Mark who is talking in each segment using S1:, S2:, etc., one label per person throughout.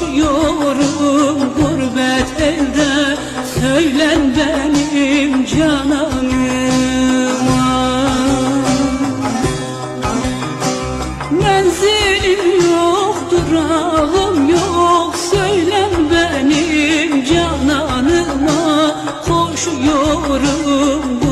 S1: Koşuyorum gurbet elde Söylen benim cananıma Menzilim yok, durağım yok. Söylen benim cananıma. Koşuyorum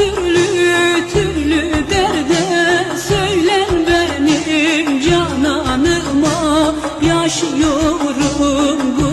S1: türlü türlü derde Söylen benim cananıma. Yaşıyorum